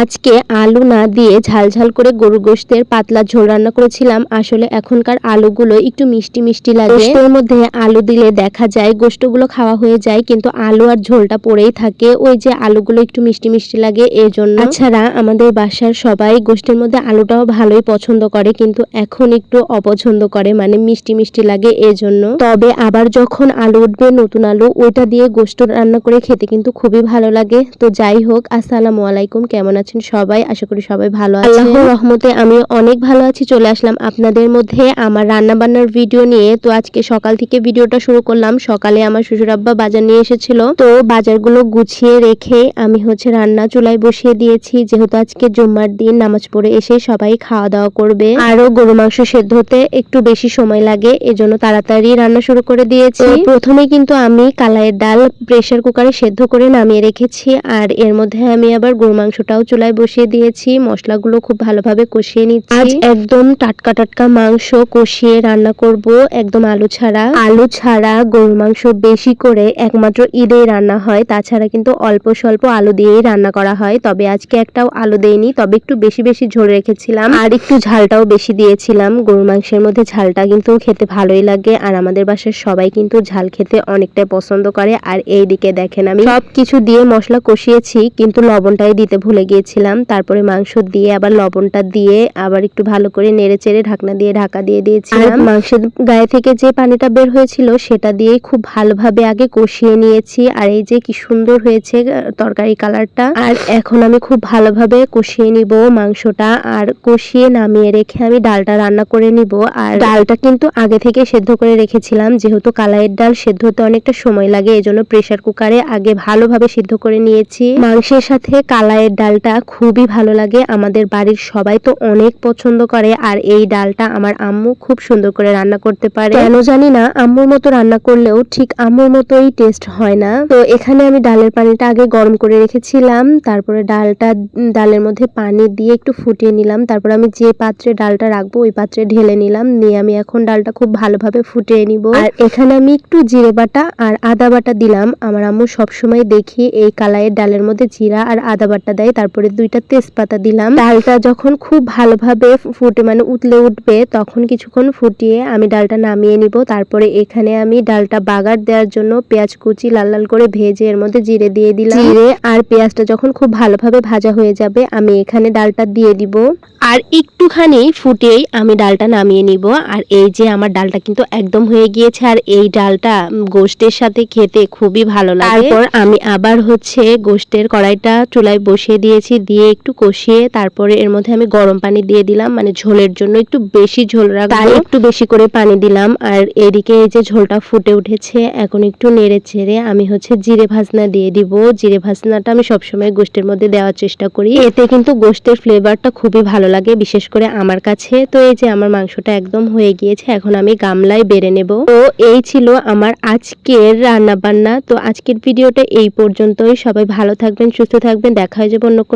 আজকে আলু না দিয়ে ঝাল ঝাল করে গরু গোশতের পাতলা ঝোল রান্না করেছিলাম। আসলে এখনকার আলুগুলো একটু মিষ্টি মিষ্টি লাগে। গোশতের মধ্যে আলু দিলে দেখা যায় গোশতগুলো খাওয়া হয়ে যায়, কিন্তু আলু আর ঝোলটা পড়েই থাকে। ওই যে আলুগুলো একটু মিষ্টি মিষ্টি লাগে এই জন্য তাছাড়া আমাদের বাসার সবাই গোশতের মধ্যে আলুটাও ভালোই পছন্দ করে, কিন্তু এখন একটু অপছন্দ করে মানে মিষ্টি মিষ্টি লাগে এই জন্য তবে আবার যখন আলু উঠবে, নতুন আলু, ওইটা দিয়ে গোশত রান্না করে খেতে কিন্তু খুবই ভালো লাগে। তো যাই হোক, আসসালামু আলাইকুম, কেমন আছেন সবাই, আশা করি সবাই ভালো আছেন। আল্লাহর রহমতে আমি অনেক ভালো আছি, চলে আসলাম আপনাদের মধ্যে আমার রান্না বান্নার ভিডিও নিয়ে। তো আজকে সকাল থেকে ভিডিওটা শুরু করলাম। সকালে আমার শ্বশুর আব্বা বাজার নিয়ে এসেছিল। তো বাজারগুলো গুছিয়ে রেখে আমি হচ্ছে রান্না চুলায় বসিয়ে দিয়েছি। যেহেতু আজকে জুম্মার দিন, নামাজ পড়ে এসে সবাই খাওয়া দাওয়া করবে। আরও গরু মাংস সেদ্ধ হতে একটু বেশি সময় লাগে, এজন্য তাড়াতাড়ি রান্না শুরু করে দিয়েছি। প্রথমে কিন্তু আমি কালাইয়ের ডাল প্রেসার কুকারে সেদ্ধ করে নামিয়ে রেখেছি। আর এর মধ্যে আমি আবার গরু মাংসটাও চুলায় বসিয়ে দিয়েছি। মশলাগুলো খুব ভালোভাবে কষিয়ে নিচ্ছি। আজ একদম টাটকা টাটকা মাংস কষিয়ে রান্না করব একদম আলু ছাড়া। আলু ছাড়া গরু মাংস বেশি করে একমাত্র ঈদে রান্না হয় তাছাড়া কিন্তু অল্প স্বল্প আলু দিয়েই রান্না করা হয়। তবে আজকে একটাও আলু দেইনি তবে একটু বেশি বেশি ঝোল রেখেছিলাম। আর একটু ঝালটাও বেশি দিয়েছিলাম। গরু মাংসের মধ্যে ঝালটা কিন্তু খেতে ভালোই লাগে আর আমাদের বাসার সবাই কিন্তু ঝাল খেতে অনেকটাই পছন্দ করে। আর এই দিকে দেখেন আমি সব কিছু দিয়ে মশলা কষিয়েছি কিন্তু লবণটাই দিতে ভুলে গিয়েছিলাম তারপরে মাংস দিয়ে, আবার লবণটা দিয়ে, আবার একটু ভালো করে নেড়ে চেড়ে ঢাকনা দিয়ে, ঢাকা দিয়ে দিয়েছিলাম। মাংসের গায়ে থেকে যে পানিটা বের হয়েছিল, সেটা দিয়েই খুব ভালোভাবে আগে কষিয়ে নিয়েছি। আর এই যে কি সুন্দর হয়েছে তরকারি কালারটা। আর এখন আমি খুব ভালোভাবে কষিয়ে নিব মাংসটা। আর কষিয়ে নামিয়ে রেখে আমি ডালটা রান্না করে নিব। আর ডালটা কিন্তু আগে থেকে সেদ্ধ করে রেখেছিলাম। যেহেতু কালাইয়ের ডাল সেদ্ধ হতে অনেকটা সময় লাগে, এজন্য প্রেসার কুকারে আগে ভালোভাবে সিদ্ধ করে নিয়েছি। মাংসের সাথে কালাইয়ের ডালটা খুবই ভালো লাগে। আমাদের বাড়ির সবাই তো অনেক পছন্দ করে আর এই ডালটা আমার আম্মু খুব সুন্দর করে রান্না করতে পারে। কেন জানি না, আম্মুর মতো রান্না করলেও ঠিক আম্মুর মতোই টেস্ট হয় না। তো এখানে আমি ডালের পানিটা আগে গরম করে রেখেছিলাম, তারপরে ডালটা ডালের মধ্যে পানি দিয়ে একটু ফুটিয়ে নিলাম, তারপর আমি যে পাত্রে ডালটা রাখব ওই পাত্রে ঢেলে নিলাম, নিয়ে আমি এখন ডালটা খুব ভালোভাবে ফুটিয়ে নিব। আর এখানে আমি একটু জিরে বাটা আর আদা বাটা দিলাম। আমার আম্মু সবসময় দেখি এই কালাইয়ের ডালের মধ্যে জিরা আর আদা বাটা দেয়, তারপরে দুইটা তেজপাতা দিলাম। ডালটা যখন খুব ভালোভাবে ফুটে মানে উতলে উঠবে তখন কিছুক্ষণ ফুটিয়ে আমি ডালটা নামিয়ে নিব। তারপরে এখানে আমি ডালটা বাগার দেওয়ার জন্য পেঁয়াজ কুচি লাল লাল করে ভেজে এর মধ্যে জিরে দিয়ে দিলাম। জিরে আর পেঁয়াজটা যখন খুব ভালোভাবে ভাজা হয়ে যাবে আমি এখানে ডালটা দিয়ে দিব। আর একটুখানি ফুটেই আমি ডালটা নামিয়ে নিব। আর এই যে আমার ডালটা কিন্তু একদম হয়ে গিয়েছে আর এই ডালটা গোশতের সাথে খেতে খুবই ভালো লাগে। তারপর আমি আবার হচ্ছে গোশতের কড়াইটা চুলায় বসিয়ে দিয়েছি। দিয়ে একটু কষিয়ে তারপরে এর মধ্যে আমি গরম পানি দিয়ে দিলাম মানে ঝোলের জন্য একটু বেশি ঝোল রাখব। একটু বেশি করে পানি দিলাম, আর এদিকে এই যে ঝোলটা ফুটে উঠেছে, এখন একটু নেড়ে চেড়ে আমি হচ্ছে জিরে ভাজনা দিয়ে দিব। জিরে ভাজনাটা আমি সবসময় গোশতের মধ্যে দেওয়ার চেষ্টা করি। এতে কিন্তু গোশতের ফ্লেভারটা খুবই ভালো লাগে, বিশেষ করে আমার কাছে। তো এই যে আমার মাংসটা একদম হয়ে গিয়েছে, এখন আমি গামলায় বেড়ে নেব। তো এই ছিল আমার আজকের রান্না বান্না তো আজকের ভিডিওটা এই পর্যন্তই। সবাই ভালো থাকবেন, সুস্থ থাকবেন। দেখা হয়ে যাবে অন্য